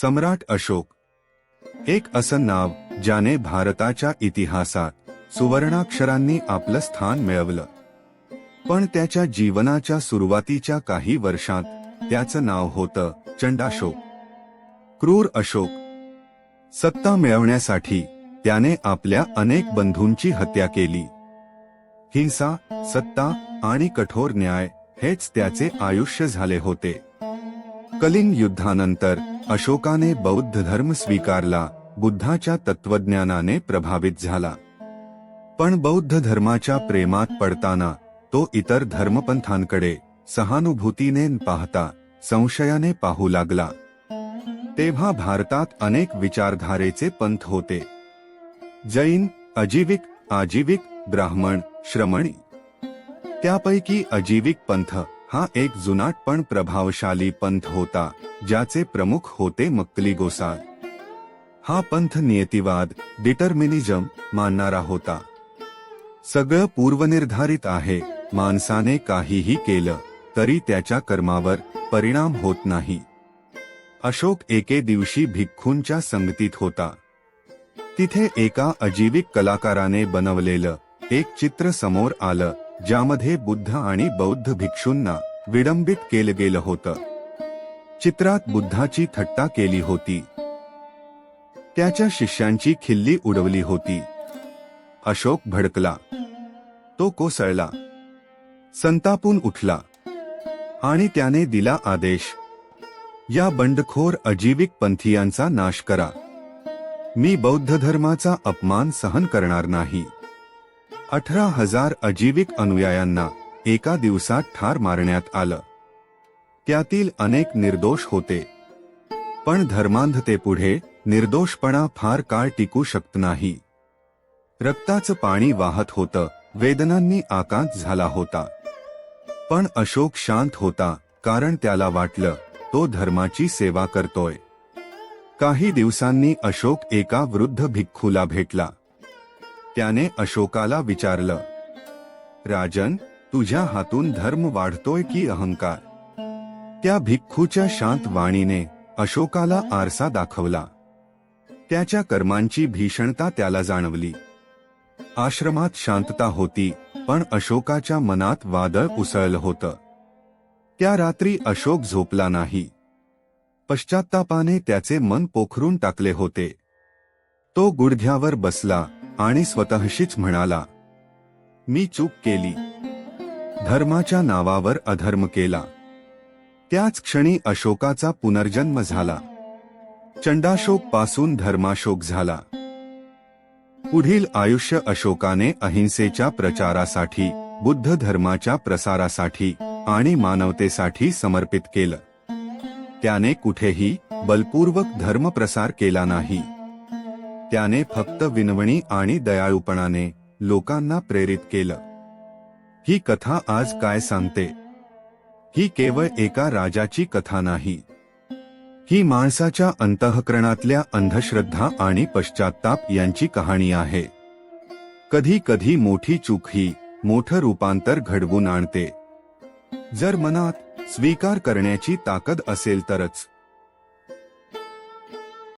सम्राट अशोक. एक असं नाव ज्याने भारताच्या इतिहासात सुवर्णाक्षरांनी आपलं स्थान मिळवलं. पण त्याच्या जीवनाच्या सुरुवातीच्या काही वर्षांत त्याचं नाव होतं चंडाशोक. क्रूर अशोक. सत्ता मिळवण्यासाठी त्याने आपल्या अनेक बंधूंची हत्या केली. हिंसा सत्ता आणि कठोर न्याय हेच त्याचे आयुष्य झाले होते. कलिंग युद्धानंतर अशोकाने बौद्ध धर्म स्वीकारला बुद्धाच्या तत्वज्ञानाने प्रभावित झाला. पण बौद्ध धर्माच्या प्रेमात पडताना तो इतर धर्मपंथांकडे सहानुभूतीने पाहता संशयाने पाहू लागला. तेव्हा भारतात अनेक विचारधारेचे पंथ होते. जैन अजीविक आजीविक ब्राह्मण श्रमणी. त्यापैकी अजीविक पंथ हा एक जुनाट पण प्रभावशाली पंथ होता ज्याचे प्रमुख होते मक्कली गोसाळ. हा पंथ नियतिवाद डिटर्मिनिझम मानणारा होता. सगळं पूर्वनिर्धारित आहे माणसाने काहीही केलं तरी त्याच्या कर्मावर परिणाम होत नाही. अशोक एके दिवशी भिक्खूंच्या संगतीत होता. तिथे एका अजीविक कलाकाराने बनवलेलं एक चित्र समोर आलं ज्यामध्ये बुद्ध आणि बौद्ध भिक्षूंना विडंबित केलं गेलं होतं. चित्रात बुद्धाची थट्टा केली होती. त्याच्या शिष्यांची खिल्ली उडवली होती. अशोक भडकला. तो कोसळला. संतापून उठला. आणि त्याने दिला आदेश. या बंडखोर अजीविक पंथीयांचा नाश करा. मी बौद्ध धर्माचा अपमान सहन करणार नाही. अठरा हजार अजीविक अनुयायांना एका दिवसात ठार मारण्यात आलं. त्यातील अनेक निर्दोष होते. पण धर्मांधतेपुढे निर्दोषपणा फार काळ टिकू शकत नाही. रक्ताचं पाणी वाहत होतं वेदनांनी आकांत झाला होता. पण अशोक शांत होता कारण त्याला वाटलं तो धर्माची सेवा करतोय. काही दिवसांनी अशोक एका वृद्ध भिक्खूला भेटला. त्याने अशोकाला विचारलं राजन तुझ्या हातून धर्म वाढतोय की अहंकार? त्या भिक्खूच्या शांत वाणीने अशोकाला आरसा दाखवला. त्याच्या कर्मांची भीषणता त्याला जाणवली. आश्रमात शांतता होती पण अशोकाच्या मनात वादळ उसळलं होतं. त्या रात्री अशोक झोपला नाही. पश्चात्तापाने त्याचे मन पोखरून टाकले होते. तो गुडघ्यावर बसला आणि स्वतःशीच म्हणाला मी चूक केली. धर्माच्या नावावर अधर्म केला. त्याच क्षणी अशोकाचा पुनर्जन्म झाला. चंडाशोकपासून धर्माशोक झाला. पुढील आयुष्य अशोकाने अहिंसेच्या प्रचारासाठी बुद्ध धर्माच्या प्रसारासाठी आणि मानवतेसाठी समर्पित केलं. त्याने कुठेही बलपूर्वक धर्मप्रसार केला नाही. त्याने फक्त विनवणी आणि दयाळूपणाने लोकांना प्रेरित केलं. ही कथा आज काय सांगते? ही केवळ एका राजाची कथा नाही. ही माणसाच्या अंतःकरणातल्या अंधश्रद्धा आणि पश्चाताप यांची कहाणी आहे. कधी कधी मोठी चूक ही मोठं रूपांतर घडवून आणते. जर मनात स्वीकार करण्याची ताकद असेल तरच